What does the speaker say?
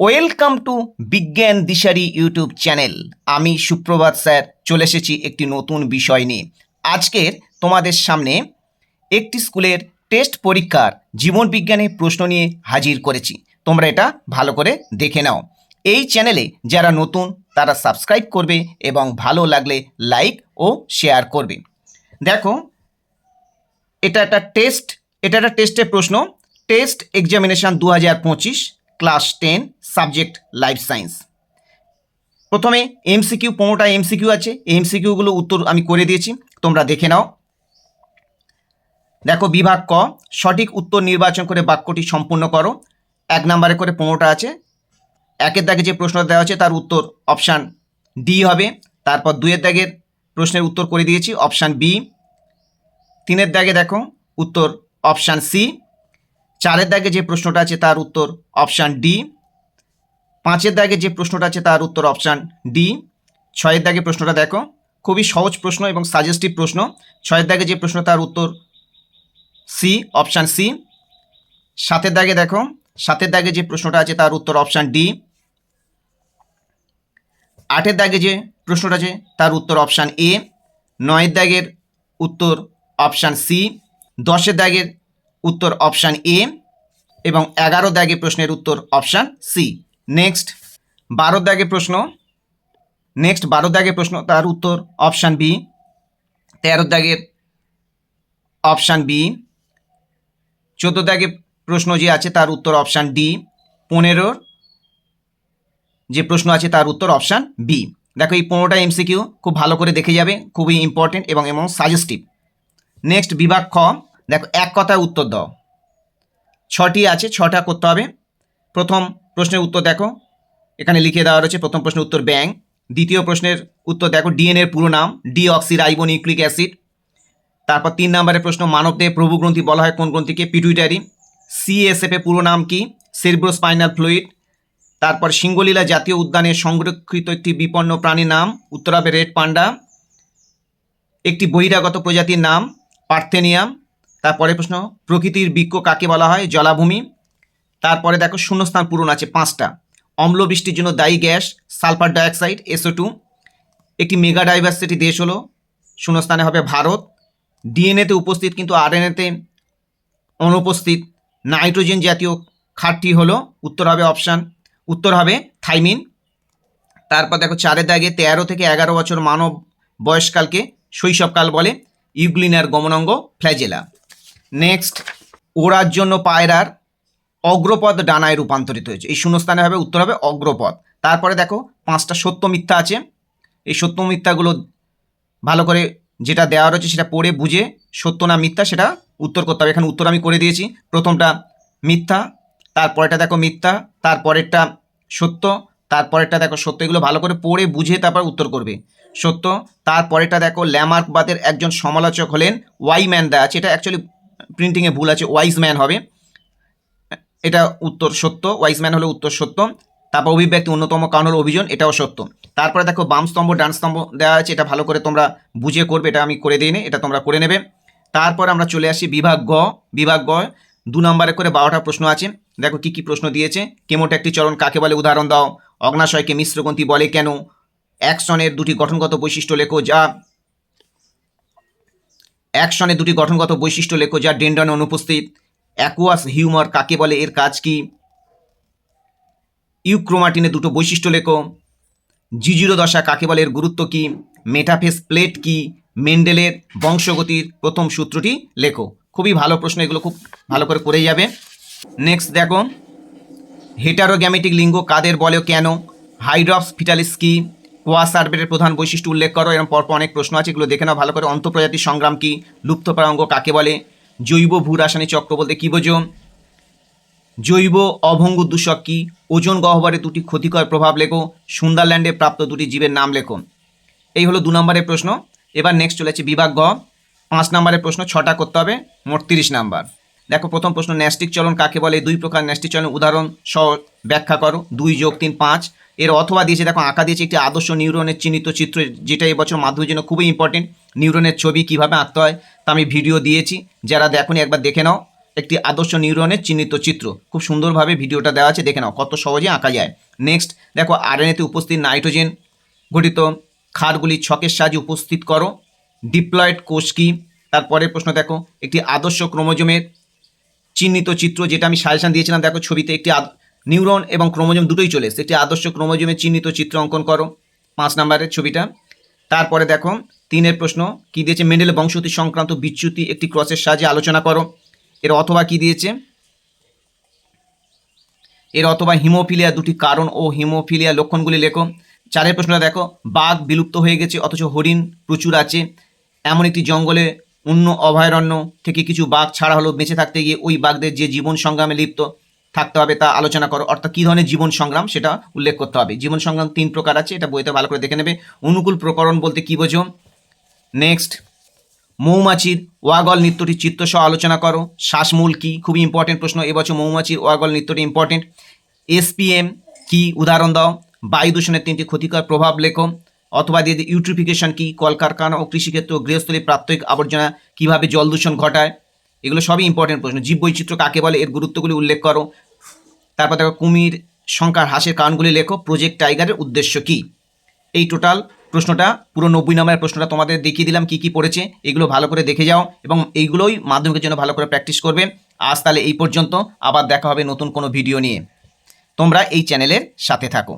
Welcome to বিজ্ঞান দিশারি YouTube channel. আমি সুপ্রভাত স্যার, চলে এসেছি একটি নতুন বিষয় নিয়ে। আজকের তোমাদের সামনে একটি স্কুলের টেস্ট পরীক্ষার জীবন বিজ্ঞানের প্রশ্ন নিয়ে হাজির করেছি। তোমরা এটা ভালো করে দেখে নাও। এই চ্যানেলে যারা নতুন, তারা সাবস্ক্রাইব করবে এবং ভালো লাগলে লাইক ও শেয়ার করবে। দেখো, এটা একটা টেস্ট, এটা একটা টেস্টের প্রশ্ন। টেস্ট এক্সামিনেশান দু হাজার পঁচিশ। Class ten, subject life science. প্রথমে এমসিকিউ, পনেরোটা এমসিকিউ আছে। এমসিকিউগুলো উত্তর আমি করে দিয়েছি। তোমরা দেখে নাও। দেখো, বিভাগ ক, সঠিক উত্তর নির্বাচন করে বাক্যটি সম্পূর্ণ করো। এক নম্বরে করে পনেরোটা আছে। একের দাগে যে প্রশ্ন দেওয়া আছে, তার উত্তর অপশান ডি হবে। তারপর দুইয়ের দাগের প্রশ্নের উত্তর করে দিয়েছি, অপশান বি। তিনের দাগে দেখো, উত্তর অপশান সি। চারের দাগে যে প্রশ্নটা আছে তার উত্তর অপশান ডি। পাঁচের দাগে যে প্রশ্নটা আছে তার উত্তর অপশান ডি। ছয়ের দাগে প্রশ্নটা দেখো, খুবই সহজ প্রশ্ন এবং সাজেস্টিভ প্রশ্ন। ছয়ের দাগে যে প্রশ্ন তার উত্তর সি, অপশান সি। সাতের দাগে দেখো, সাতের দাগে যে প্রশ্নটা আছে তার উত্তর অপশান ডি। আটের দাগে যে প্রশ্নটা আছে তার উত্তর অপশান এ। নয়ের দাগের উত্তর অপশান সি। দশের দাগের উত্তর অপশান এ এবং এগারো দাগে প্রশ্নের উত্তর অপশান সি। নেক্সট বারো দাগে প্রশ্ন। নেক্সট বারো দাগে প্রশ্ন, তার উত্তর অপশান বি। তেরো দাগের অপশান বি। চোদ্দ দাগে প্রশ্ন যে আছে, তার উত্তর অপশান ডি। পনেরোর যে প্রশ্ন আছে, তার উত্তর অপশান বি। দেখো, এই পনেরোটা এমসিকিউ খুব ভালো করে দেখে যাবে, খুবই ইম্পর্টেন্ট এবং এবং সাজেস্টিভ নেক্সট বিভাগ খ। দেখো, এক কথায় উত্তর দাও। ছটি আছে, ছটা করতে হবে। প্রথম প্রশ্নের উত্তর দেখো। এখানে লিখে দেওয়া রয়েছে, প্রথম প্রশ্নের উত্তর ব্যাং দ্বিতীয় প্রশ্নের উত্তর দেখো ডিএনএর পুরো নাম ডিঅক্সি রাইবো নিউক্লিক অ্যাসিড। তারপর তিন নম্বরের প্রশ্ন মানবদেহ প্রভু গ্রন্থি বলা হয় কোন গ্রন্থিকে? পিটুইটারি। সিএসএফ এর পুরো নাম কি? Cerebrospinal fluid. তারপর সিঙ্গলীলা জাতীয় উদ্যানের সংরক্ষিত একটি বিপন্ন প্রাণীর নাম উত্তর হবে রেড পান্ডা। একটি বহিরাগত প্রজাতির নাম, পার্থেনিয়াম। তারপরে প্রশ্ন, প্রকৃতির বৃক্ষ কাকে বলা হয়? জলাভূমি। তারপরে দেখো, শূন্যস্থান পূরণ আছে পাঁচটা। অম্ল বৃষ্টির জন্য দায়ী gas, sulphur dioxide, SO two. একটি মেগা ডাইভার্সিটি দেশ হলো, শূন্যস্থানে হবে ভারত। ডিএনএতে উপস্থিত কিন্তু আরএনএতে অনুপস্থিত। নাইট্রোজেন জাতীয় খাটটি হলো, উত্তর হবে অপশান। উত্তর হবে থাইমিন। তারপর দেখো চারের দাগে তেরো থেকে এগারো বছর মানব বয়সকালকে শৈশবকাল বলে ইউগ্লিনার গমনাঙ্গ ফ্ল্যাজেলা। নেক্সট ওড়ার জন্য পায়রার অগ্রপদ ডানায় রূপান্তরিত হয়েছে। এই শূন্যস্থানে হবে, উত্তর হবে অগ্রপদ তারপরে দেখো, পাঁচটা সত্য মিথ্যা আছে। এই সত্য মিথ্যাগুলো ভালো করে যেটা দেওয়া রয়েছে সেটা পড়ে বুঝে, সত্য না মিথ্যা সেটা উত্তর করতে হবে। এখানে উত্তর আমি করে দিয়েছি। প্রথমটা মিথ্যা, তারপরেরটা দেখো মিথ্যা, তারপরেরটা সত্য, তারপরেরটা দেখো সত্য। এগুলো ভালো করে পড়ে বুঝে তারপর উত্তর করবে। সত্য, তারপরেরটা দেখো, ল্যামার্কবাদের একজন সমালোচক হলেন ওয়াই ম্যান দেওয়া আছে। এটা অ্যাকচুয়ালি প্রিন্টিংয়ে ভুল আছে ওয়াইজ ম্যান হবে। এটা উত্তর সত্য ওয়াইজ ম্যান হলো উত্তর সত্য। তারপর অভিব্যক্তি অন্যতম কারণ হলো অভিযোজন এটাও সত্য। তারপরে দেখো, বাম স্তম্ভ, ডান স্তম্ভ দেওয়া আছে, এটা ভালো করে তোমরা বুঝে করবে, এটা আমি করে দিই এটা তোমরা করে নেবে। তারপর আমরা চলে আসি বিভাগ গ বিভাগ গ, দু নম্বরে করে বারোটা প্রশ্ন আছে। দেখো, কি কি প্রশ্ন দিয়েছে? কেমোট্যাকটি চরণ কাকে বলে? উদাহরণ দাও। অগ্নাশয়কে মিশ্রগ্রন্থি বলে কেন? অ্যাকশনের দুটি গঠনগত বৈশিষ্ট্য লেখো, যা অ্যাকশনের দুটি গঠনগত বৈশিষ্ট্য লেখো যা ডেন্ডনে অনুপস্থিত। অ্যাকুয়াস হিউমার কাকে বলে, এর কাজ কি? ইউক্রোমাটিনে দুটো বৈশিষ্ট্য লেখো। জিজিরো দশা কাকে বলে, এর গুরুত্ব কি? মেটাফেস প্লেট কি? মেন্ডেলের বংশগতির প্রথম সূত্রটি লেখো। খুবই ভালো প্রশ্ন, এগুলো খুব ভালো করে করেই যাবে। নেক্সট দেখো। হেটারোগ্যামেটিক লিঙ্গ কাদের বলে কেন? হাইড্রপস ফিটালিস কি? কোয়াসার্বেটের প্রধান বৈশিষ্ট্য উল্লেখ করো। এরকম পরপর অনেক প্রশ্ন আছে, এগুলো দেখে নাও ভালো করে। অন্তঃপ্রজাতির সংগ্রাম কি? লুপ্তপ্রাঙ্গ কাকে বলে? জৈব ভূ রাসায়নিক চক্র বলতে কী বোঝো? জৈব অভঙ্গ দূষক কি? ওজন গহ্বরে দুটি ক্ষতিকর প্রভাব লেখো। সুন্দরল্যান্ডে প্রাপ্ত দুটি জীবের নাম লেখো। এই হলো দু নম্বরের প্রশ্ন। এবার নেক্সট চলেছে বিভাগ গ। পাঁচ নম্বরের প্রশ্ন, ছটা করতে হবে। মোট তিরিশ নাম্বার। দেখো, প্রথম প্রশ্ন, ন্যাস্টিক চলন কাকে বলে? দুই প্রকার ন্যাস্টিক চলন, উদাহরণ সহ ব্যাখ্যা করো। দুই যোগ তিন পাঁচ। এর অথবা দিয়েছে, দেখো, আঁকা দিয়েছে একটি আদর্শ নিউরনের চিহ্নিত চিত্র, যেটা এবছর মাধ্যমের জন্য খুবই ইম্পর্টেন্ট নিউরনের ছবি কীভাবে আঁকতে হয় তা আমি ভিডিও দিয়েছি। যারা দেখুনি, একবার দেখে নাও। একটি আদর্শ নিউরনের চিহ্নিত চিত্র। খুব সুন্দরভাবে ভিডিওটা দেওয়া আছে, দেখে নাও কত সহজে আঁকা যায়। নেক্সট দেখো আরএনএতে উপস্থিত নাইট্রোজেন গঠিত ক্ষারগুলি ছকের সাহায্যে উপস্থিত করো। ডিপ্লয়েড কোষ কি? তারপরের প্রশ্ন, দেখো, একটি আদর্শ ক্রোমোজোমের চিহ্নিত চিত্র যেটা আমি সাজেশন দিয়েছিলাম, দেখো ছবিতে একটি নিউরন এবং ক্রোমোজোম দুটোই চলে এসেছে। একটি আদর্শ ক্রোমোজোমের চিহ্নিত চিত্র অঙ্কন করো, পাঁচ নাম্বারের ছবিটা। তারপরে দেখো, তিনের প্রশ্ন, কি দিয়েছে মেন্ডেল বংশগতি সংক্রান্ত বিচ্যুতি একটি ক্রসের সাহায্যে আলোচনা করো। এর অথবা কি দিয়েছে? এর অথবা হিমোফিলিয়া দুটি কারণ ও হিমোফিলিয়া লক্ষণগুলি লেখো। চারের প্রশ্নটা দেখো, বাঘ বিলুপ্ত হয়ে গেছে, অথচ হরিণ প্রচুর আছে। এমন একটি জঙ্গলে অন্য অভয়ারণ্য থেকে কিছু বাঘ ছাড়া হলো বেঁচে থাকতে গিয়ে ওই বাঘদের যে জীবন সংগ্রামে লিপ্ত থাকতে হবে তা আলোচনা করো। অর্থাৎ কী ধরনের জীবন সংগ্রাম সেটা উল্লেখ করতে হবে। জীবন সংগ্রাম তিন প্রকার আছে, এটা বইতে ভালো করে দেখে নেবে। অনুকূল প্রকরণ বলতে কী বোঝো? নেক্সট মৌমাছির ওয়াগল নৃত্যটি চিত্ত সহ আলোচনা করো। শ্বাসমূল কি? খুবই ইম্পর্টেন্ট প্রশ্ন। এবছর মৌমাছির ওয়াগল নৃত্যটি ইম্পর্টেন্ট এসপিএম কি? উদাহরণ দাও। বায়ু দূষণের তিনটি ক্ষতিকর প্রভাব লেখো। অথবা দিয়ে ইউট্রিফিকেশন কি, কলকারখানা ও কৃষিক্ষেত্র গৃহস্থলী প্রাত্যহিক আবর্জনা কীভাবে জল দূষণ ঘটায়, এগুলো সবই ইম্পর্টেন্ট প্রশ্ন। জীববৈচিত্র্য কাকে বলে, এর গুরুত্বগুলি উল্লেখ করো। তারপর দেখো, কুমির সংখ্যার হ্রাসের কারণগুলি লেখো। প্রজেক্ট টাইগারের উদ্দেশ্য কী? এই টোটাল প্রশ্নটা, পুরো নব্বই নম্বরের প্রশ্নটা তোমাদের দেখিয়ে দিলাম কি কি পড়েছে, এগুলো ভালো করে দেখে যাও এবং এইগুলোই মাধ্যমিকের জন্য ভালো করে প্র্যাকটিস করবে। আজ তাহলে এই পর্যন্ত, আবার দেখা হবে নতুন কোনো ভিডিও নিয়ে। তোমরা এই চ্যানেলের সাথে থাকো।